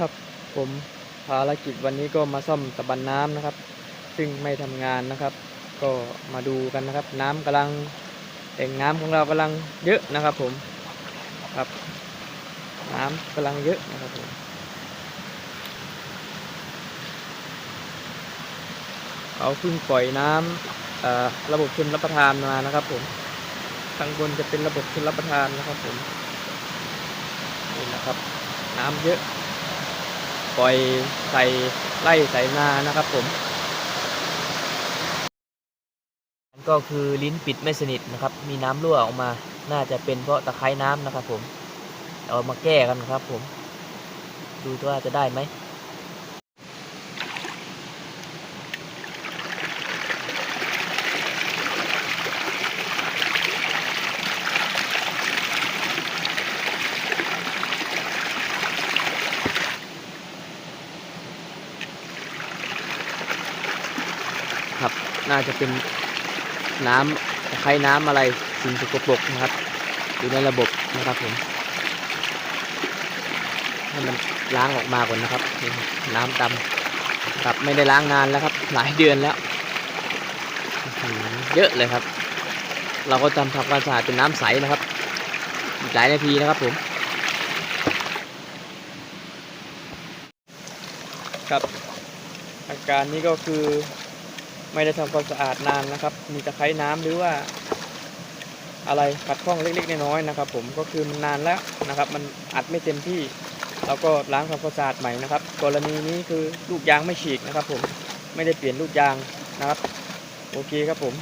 ครับผมภารกิจวันนี้ก็มาซ่อมตะบันน้ำนะครับ ซึ่งไม่ทำงานนะครับ ก็มาดูกันนะครับ น้ำกำลังแอ่งน้ำของเรากำลังเยอะนะครับ ผมครับ น้ำกำลังเยอะนะครับผมเขาเพิ่งปล่อยน้ำเอ่อระบบชนรับประทานมานะครับ ผมข้างบนจะเป็นระบบชนรับประทานนะครับ ผมนี่นะครับ น้ำเยอะ ปล่อยใส่ไล่ใส่นานะครับผม ก็คือลิ้นปิดไม่สนิทนะครับ มีน้ำรั่วออกมา น่าจะเป็นเพราะตะไคร้น้ำนะครับผม เอามาแก้กันครับผม ดูว่าจะได้ไหม น่าจะเป็นน้ำตะไคร้น้ำอะไรสิ่งสกปรกนะครับ อยู่ในระบบนะครับผมให้มันล้างออกมาก่อนนะครับ น้ำดำครับไม่ได้ล้างนานแล้วครับ หลายเดือนแล้ว เยอะเลยครับ เราก็ทำทำความสะอาดเป็นน้ำใสนะครับหลายนาทีนะครับผมครับอาการนี้ก็คือ ไม่ได้ทำความสะอาดนานนะครับ มีตะไคร้น้ำหรือว่า อะไรขัดข้องเล็กๆน้อยๆนะครับ ผมก็คือมันนานแล้วนะครับ มันอัดไม่เต็มที่เราก็ล้างทำความสะอาดใหม่นะครับ กรณีนี้คือลูกยางไม่ฉีกนะครับ ผมไม่ได้เปลี่ยนลูกยางนะครับ โอเคครับผม